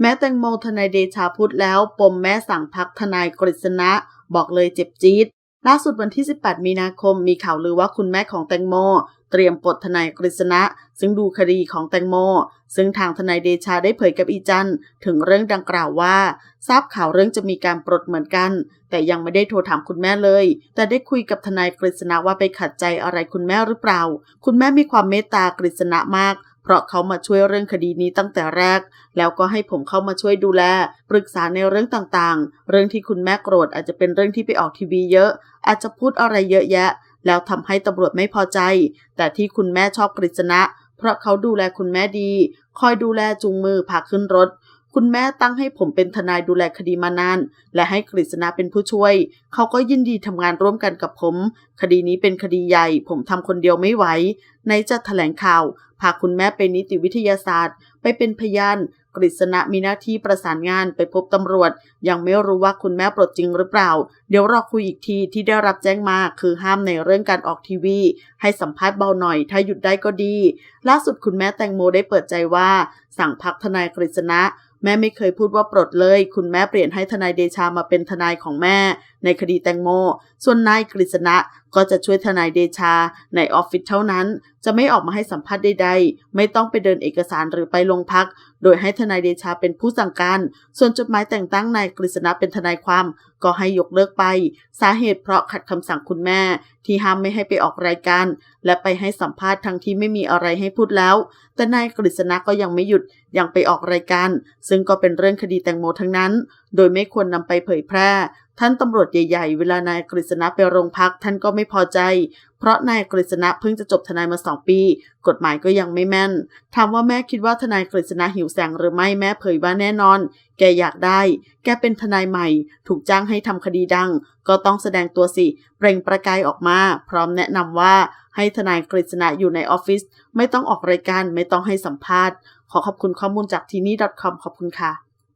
แม้แตงโมทนายเดชาพูดแล้ว ปมแม่สั่งพักทนายกฤษณะ บอกเลยเจ็บจี๊ดล่าสุดวันที่ 18 มีนาคมมีข่าวลือว่าคุณแม่ของแตงโม เตรียมปลดทนายกฤษณะ ซึ่งดูคดีของแตงโม ซึ่งทางทนายเดชาได้เผยกับอีจันถึงเรื่องดังกล่าวว่า ทราบข่าวเรื่องจะมีการปลดเหมือนกัน แต่ยังไม่ได้โทรถามคุณแม่เลย แต่ได้คุยกับทนายกฤษณะว่าไปขัดใจอะไรคุณแม่หรือเปล่า คุณแม่มีความเมตตากฤษณะมาก เพราะเขามาช่วยเรื่องคดีนี้ตั้งแต่แรก แล้วก็ให้ผมเข้ามาช่วยดูแล ปรึกษาในเรื่องต่างๆ เรื่องที่คุณแม่โกรธอาจจะเป็นเรื่องที่ไปออกทีวีเยอะ อาจจะพูดอะไรเยอะแยะ แล้วทำให้ตำรวจไม่พอใจ แต่ที่คุณแม่ชอบกฤษณะ เพราะเขาดูแลคุณแม่ดี คอยดูแลจูงมือพาขึ้นรถ คุณแม่ตั้งให้ผมเป็นทนายดูแลคดีมานาน และให้กฤษณะเป็นผู้ช่วย เขาก็ยินดีทำงานร่วมกันกับผม คดีนี้เป็นคดีใหญ่ ผมทำคนเดียวไม่ไหวไหนจะแถลงข่าว พาคุณแม่ไปนิติวิทยาศาสตร์ เป็นพยาน กฤษณะมีหน้าที่ประสานงานไปพบตำรวจ ยังไม่รู้ว่าคุณแม่ปลดจริงหรือเปล่า เดี๋ยวรอคุยอีกทีที่ได้รับแจ้งมาคือห้ามในเรื่องการออกทีวี ให้สัมภาษณ์เบาหน่อย ถ้าหยุดได้ก็ดี ล่าสุดคุณแม่แตงโมได้เปิดใจว่า สั่งพักทนายกฤษณะแม่ไม่เคยพูดว่าปลดเลย คุณแม่เปลี่ยนให้ทนายเดชามาเป็นทนายของแม่ในคดีแตงโม ส่วนนายกฤษณะก็จะช่วยทนายเดชาในออฟฟิศเท่านั้น จะไม่ออกมาให้สัมภาษณ์ใดๆ ไม่ต้องไปเดินเอกสารหรือไปโรงพัก โดยให้ทนายเดชาเป็นผู้สั่งการ ส่วนจดหมายแต่งตั้งนายกฤษณะเป็นทนายความ ก็ให้ยกเลิกไป สาเหตุเพราะขัดคำสั่งคุณแม่ ที่ห้ามไม่ให้ไปออกรายการ และไปให้สัมภาษณ์ทั้งที่ไม่มีอะไรให้พูดแล้ว แต่นายกฤษณะก็ยังไม่หยุดยังไปออกรายการ ซึ่งก็เป็นเรื่องคดีแตงโมทั้งนั้น โดยไม่ควรนำไปเผยแพร่ ท่านตำรวจใหญ่ๆ เวลานายกฤษณะไปโรงพักท่านก็ไม่พอใจ เพราะนายกฤษณะเพิ่งจะจบทนายมาสองปี กฎหมายก็ยังไม่แม่น ถามว่าแม่คิดว่าทนายกฤษณะหิวแสงหรือไม่แม่เผยว่าแน่นอน แกอยากได้ แกเป็นทนายใหม่ ถูกจ้างให้ทำคดีดัง ก็ต้องแสดงตัวสิ เปล่งประกายออกมา พร้อมแนะนำว่าให้ทนายกฤษณะอยู่ในออฟฟิศไม่ต้องออกรายการไม่ต้องให้สัมภาษณ์ ขอขอบคุณข้อมูลจากทีนี่ .com ขอบคุณค่ะ